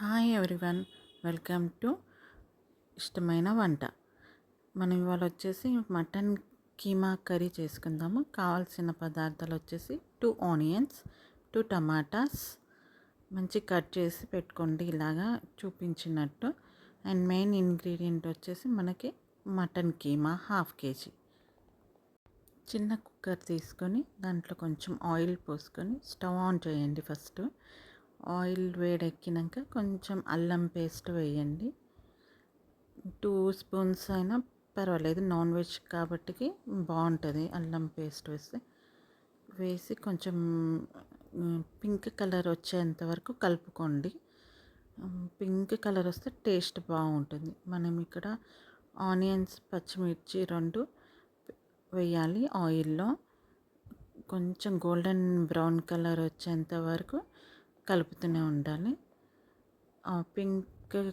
Hi everyone welcome to ఇష్టమైన వంట. మనం ఇవాళ వచ్చేసి మటన్ కీమా కర్రీ చేసుకుందాము. కావాల్సిన పదార్థాలు వచ్చేసి టూ ఆనియన్స్ టూ టమాటాస్ మంచి కట్ చేసి పెట్టుకోండి. ఇలాగా చూపించినట్టు. అండ్ మెయిన్ ఇంగ్రీడియంట్ వచ్చేసి మనకి మటన్ కీమా హాఫ్ కేజీ చిన్న కుక్కర్ తీసుకొని దాంట్లో కొంచెం ఆయిల్ పోసుకొని స్టవ్ ఆన్ చేయండి ఫస్ట్ ఆయిల్ వేడెక్కినాక కొంచెం అల్లం పేస్ట్ వేయండి. టూ స్పూన్స్ అయినా పర్వాలేదు నాన్ వెజ్ కాబట్టి బాగుంటుంది అల్లం పేస్ట్ వేస్తే. వేసి కొంచెం పింక్ కలర్ వచ్చేంత వరకు కలుపుకోండి. పింక్ కలర్ వస్తే టేస్ట్ బాగుంటుంది. మనం ఇక్కడ ఆనియన్స్ పచ్చిమిర్చి రెండు వేయాలి ఆయిల్లో. కొంచెం గోల్డెన్ బ్రౌన్ కలర్ వచ్చేంత వరకు కలుపుతూనే ఉండాలి. పింక్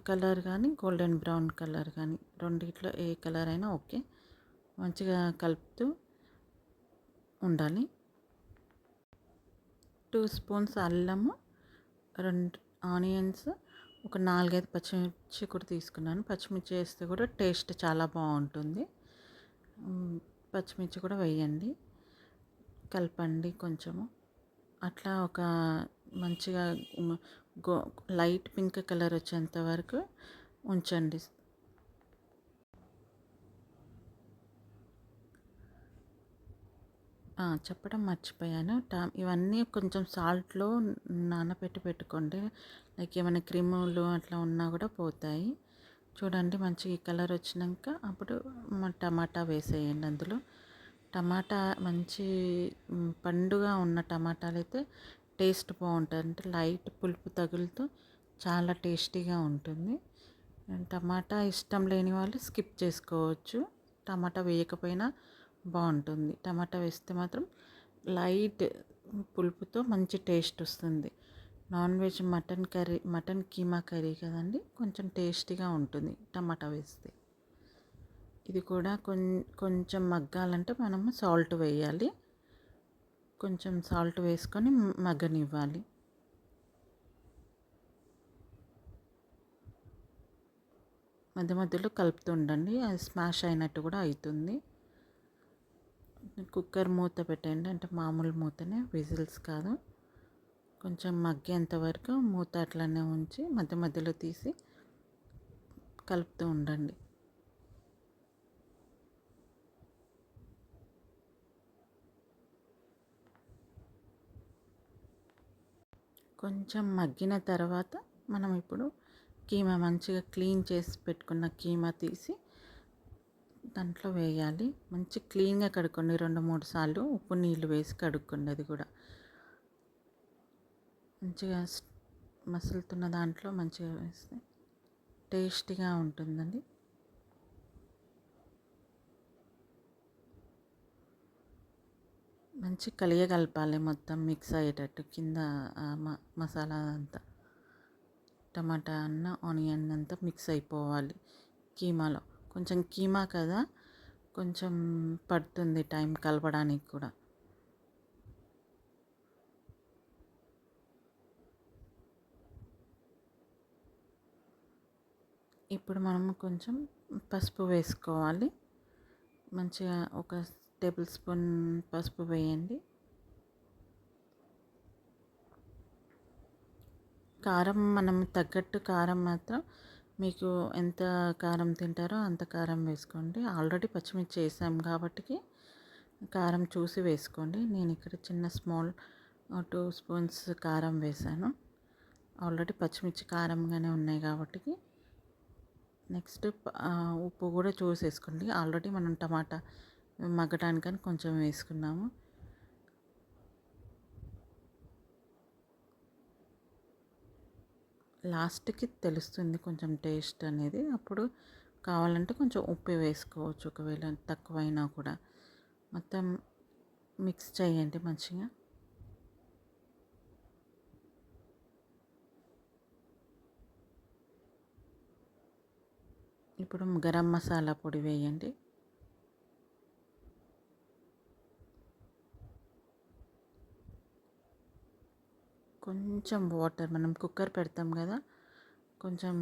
కలర్ కానీ గోల్డెన్ బ్రౌన్ కలర్ కానీ రెండిట్లో ఏ కలర్ అయినా ఓకే. మంచిగా కలుపుతూ ఉండాలి. టూ స్పూన్స్ అల్లము రెండు ఆనియన్స్ ఒక నాలుగైదు పచ్చిమిర్చి కూడా తీసుకున్నాను. పచ్చిమిర్చి వేస్తే కూడా టేస్ట్ చాలా బాగుంటుంది. పచ్చిమిర్చి కూడా వేయండి. కలపండి కొంచెము. అట్లా ఒక మంచిగా గో లైట్ పింక్ కలర్ వచ్చేంత వరకు ఉంచండి. చెప్పడం మర్చిపోయాను. టా ఇవన్నీ కొంచెం సాల్ట్లో నానబెట్టి పెట్టుకోండి. లైక్ ఏమైనా క్రిములు అట్లా ఉన్నా కూడా పోతాయి. చూడండి మంచి కలర్ వచ్చినాక అప్పుడు టమాటా వేసేయండి అందులో. టమాటా మంచి పండుగా ఉన్న టమాటాలు అయితే టేస్ట్ బాగుంటుంది అంటే లైట్ పులుపు తగులుతూ చాలా టేస్టీగా ఉంటుంది. టమాటా ఇష్టం లేని వాళ్ళు స్కిప్ చేసుకోవచ్చు. టమాటా వేయకపోయినా బాగుంటుంది. టమాటా వేస్తే మాత్రం లైట్ పులుపుతో మంచి టేస్ట్ వస్తుంది. Non veg mutton curry mutton keema curry కదండి కొంచెం టేస్టీగా ఉంటుంది టమాటా వేస్తే. ఇది కూడా కొంచెం మగ్గాలంటే మనము సాల్ట్ వేయాలి. కొంచెం సాల్ట్ వేసుకొని మగ్గనివ్వాలి. మధ్య మధ్యలో కలుపుతూ ఉండండి. అది స్మాష్ అయినట్టు కూడా అవుతుంది. కుక్కర్ మూత పెట్టండి అంటే మామూలు మూతనే విజిల్స్ కాదు. కొంచెం మగ్గేంత వరకు మూత అట్లనే ఉంచి మధ్య మధ్యలో తీసి కలుపుతూ ఉండండి. కొంచెం మగ్గిన తర్వాత మనం ఇప్పుడు కీమా మంచిగా క్లీన్ చేసి పెట్టుకున్న కీమా తీసి దాంట్లో వేయాలి. మంచి క్లీన్గా కడుక్కోండి. రెండు మూడు సార్లు ఉప్పు నీళ్ళు వేసి కడుక్కోండి అది కూడా. మంచిగా మసులుతున్న దాంట్లో మంచిగా వేస్తే టేస్టీగా ఉంటుందండి. మంచి కలియగలపాలి మొత్తం మిక్స్ అయ్యేటట్టు. కింద మసాలా అంతా. టమాటా అన్న ఆనియన్ అంతా మిక్స్ అయిపోవాలి కీమాలో. కొంచెం కీమా కదా కొంచెం పడుతుంది టైం కలపడానికి కూడా. ఇప్పుడు మనం కొంచెం పసుపు వేసుకోవాలి. మంచిగా ఒక టేబుల్ స్పూన్ పసుపు వేయండి. కారం మనం తగ్గట్టు కారం మాత్రం మీకు ఎంత కారం తింటారో అంత కారం వేసుకోండి. ఆల్రెడీ పచ్చిమిర్చి వేసాం కాబట్టి కారం చూసి వేసుకోండి. నేను ఇక్కడ చిన్న స్మాల్ టూ స్పూన్స్ కారం వేసాను. ఆల్రెడీ పచ్చిమిర్చి కారంగానే ఉన్నాయి కాబట్టి నెక్స్ట్ ఉప్పు కూడా చూసేసుకోండి. ఆల్రెడీ మనం టమాటా మగ్గటానికని కొంచెం వేసుకున్నాము. లాస్ట్కి తెలుస్తుంది కొంచెం టేస్ట్ అనేది. అప్పుడు కావాలంటే కొంచెం ఉప్పు వేసుకోవచ్చు ఒకవేళ తక్కువైనా కూడా. మొత్తం మిక్స్ చేయండి మంచిగా. ఇప్పుడు గరం మసాలా పొడి వేయండి. కొంచెం వాటర్ మనం కుక్కర్ పెడతాం కదా కొంచెం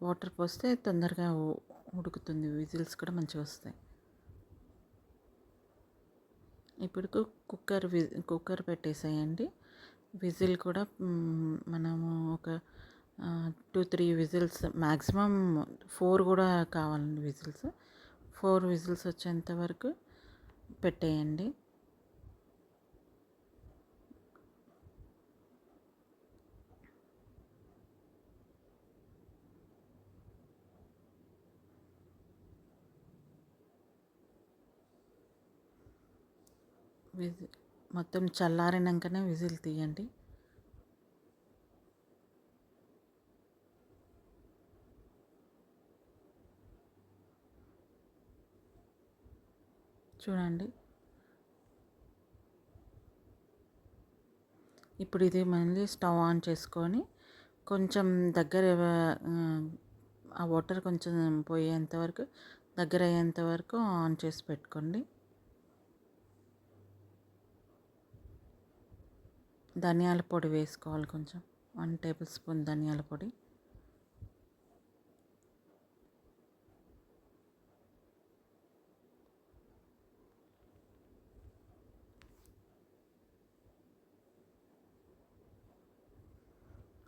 వాటర్ పోస్తే తొందరగా ఉడుకుతుంది విజిల్స్ కూడా మంచిగా వస్తాయి. ఇప్పుడు కుక్కర్ వి కుక్కర్ పెట్టేసేయండి. విజిల్ కూడా మనము ఒక two three whistles maximum four కూడా కావాలండి విజిల్స్. ఫోర్ విజిల్స్ వచ్చేంత వరకు పెట్టేయండి. విజిల్ మొత్తం చల్లారినాకనే విజిల్ తీయండి. చూడండి. ఇప్పుడు ఇది మళ్ళీ స్టవ్ ఆన్ చేసుకొని కొంచెం దగ్గర ఆ, ఆ వాటర్ కొంచెం పోయేంత వరకు దగ్గర అయ్యేంత వరకు ఆన్ చేసి పెట్టుకోండి. ధనియాల పొడి వేసుకోవాలి కొంచెం. వన్ టేబుల్ స్పూన్ ధనియాల పొడి.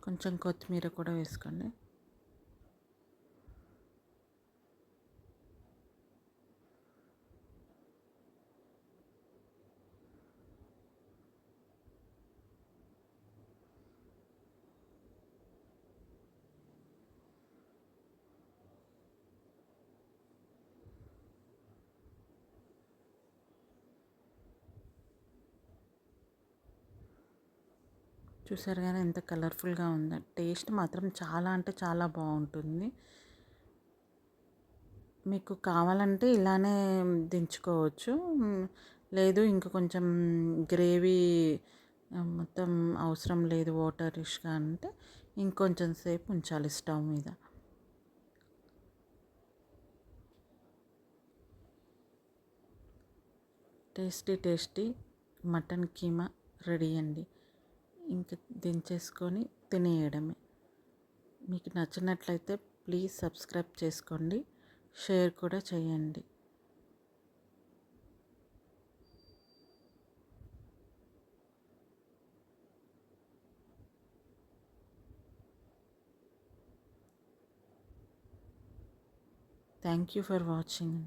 కొంచెం కొత్తిమీర కూడా వేసుకోండి. చూసారు కానీ ఎంత కలర్ఫుల్గా ఉందో. టేస్ట్ మాత్రం చాలా అంటే చాలా బాగుంటుంది. మీకు కావాలంటే ఇలానే దించుకోవచ్చు. లేదు ఇంకా కొంచెం గ్రేవీ మొత్తం అవసరం లేదు వాటరిష్గా అంటే ఇంకొంచెం సేపు ఉంచాలి స్టవ్ మీద. Tasty tasty mutton keema ready అండి. ఇంకా దించేసుకొని తినేయడమే. మీకు నచ్చినట్లయితే ప్లీజ్ సబ్స్క్రైబ్ చేసుకోండి. షేర్ కూడా చేయండి. Thank you for watching